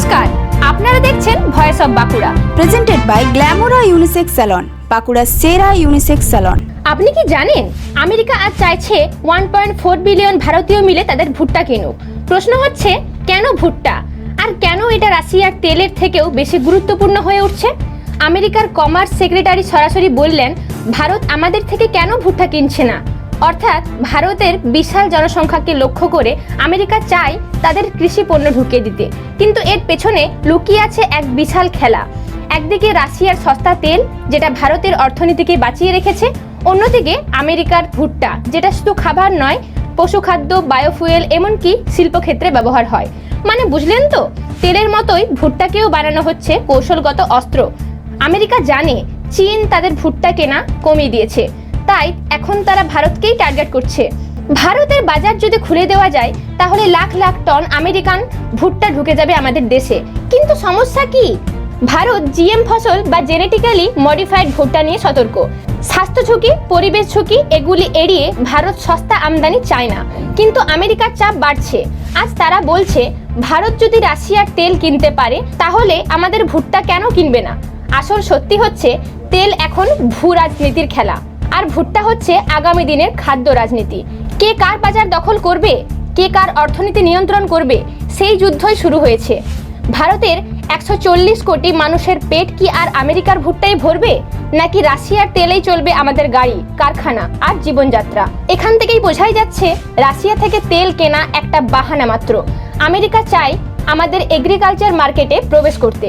নমস্কার, আপনারা দেখছেন voice of Bankura presented by Glamora unisex salon বাঁকুড়ার সেরা ইউনিসেক্স স্যালন আপনি কি জানেন, আমেরিকা আজ চাইছে ওয়ান পয়েন্ট ফোর বিলিয়ন ভারতীয় মিলে তাদের ভুট্টা কিনুক। প্রশ্ন হচ্ছে, কেন ভুট্টা? আর কেন এটা রাশিয়ার তেলের থেকেও বেশি গুরুত্বপূর্ণ হয়ে উঠছে? আমেরিকার কমার্স সেক্রেটারি সরাসরি বললেন, ভারত আমাদের থেকে কেন ভুট্টা কিনছে না? অর্থাৎ ভারতের বিশাল জনসংখ্যাকে লক্ষ্য করে আমেরিকা চায় তাদের কৃষি পণ্য ঢুকিয়ে দিতে। কিন্তু এর পেছনে লুকিয়ে আছে এক বিশাল খেলা। একদিকে রাশিয়ার সস্তা তেল, যেটা ভারতের অর্থনীতিকে বাঁচিয়ে রেখেছে, অন্যদিকে আমেরিকার ভুট্টা, যেটা শুধু খাবার নয় পশুখাদ্য বায়োফুয়েল, এমনকি শিল্পক্ষেত্রে ব্যবহার হয়। মানে বুঝলেন তো? তেলের মতোই ভুট্টাকেও বানানো হচ্ছে কৌশলগত অস্ত্র। আমেরিকা জানে চীন তাদের ভুট্টা কেনা কমিয়ে দিয়েছে। তাই এখন তারা ভারতকেই টার্গেট করছে। ভারতের বাজার যদি খুলে দেওয়া যায়, তাহলে লাখ লাখ টন আমেরিকান ভুট্টা ঢুকে যাবে আমাদের দেশে। কিন্তু সমস্যা কি? ভারত জিএম ফসল বা জেনেটিক্যালি মডিফাইড ভুট্টা নিয়ে সতর্ক। স্বাস্থ্য ঝুঁকি, পরিবেশ ঝুঁকি এগুলি এড়িয়ে ভারত সস্তা আমদানি চায় না। কিন্তু আমেরিকার চাপ বাড়ছে। আজ তারা বলছে, ভারত যদি রাশিয়ার তেল কিনতে পারে, তাহলে আমাদের ভুট্টা কেন কিনবে না? আসল সত্যি হচ্ছে, তেল এখন ভূ রাজনীতির খেলা। আর ভুট্টা হচ্ছে আগামী দিনের খাদ্য রাজনীতি। কে কার বাজার দখল করবে? কে কার অর্থনীতি নিয়ন্ত্রণ করবে? সেই যুদ্ধই শুরু হয়েছে। ভারতের একশো চল্লিশ কোটি মানুষের পেট কি আর আমেরিকার ভুট্টাই ভরবে? নাকি রাশিয়ার তেলেই চলবে আমাদের গাড়ি, কারখানা আর জীবনযাত্রা? এখান থেকেই বোঝাই যাচ্ছে, রাশিয়া থেকে তেল কেনা একটা বাহানা মাত্র। আমেরিকা চায় আমাদের এগ্রিকালচার মার্কেটে প্রবেশ করতে।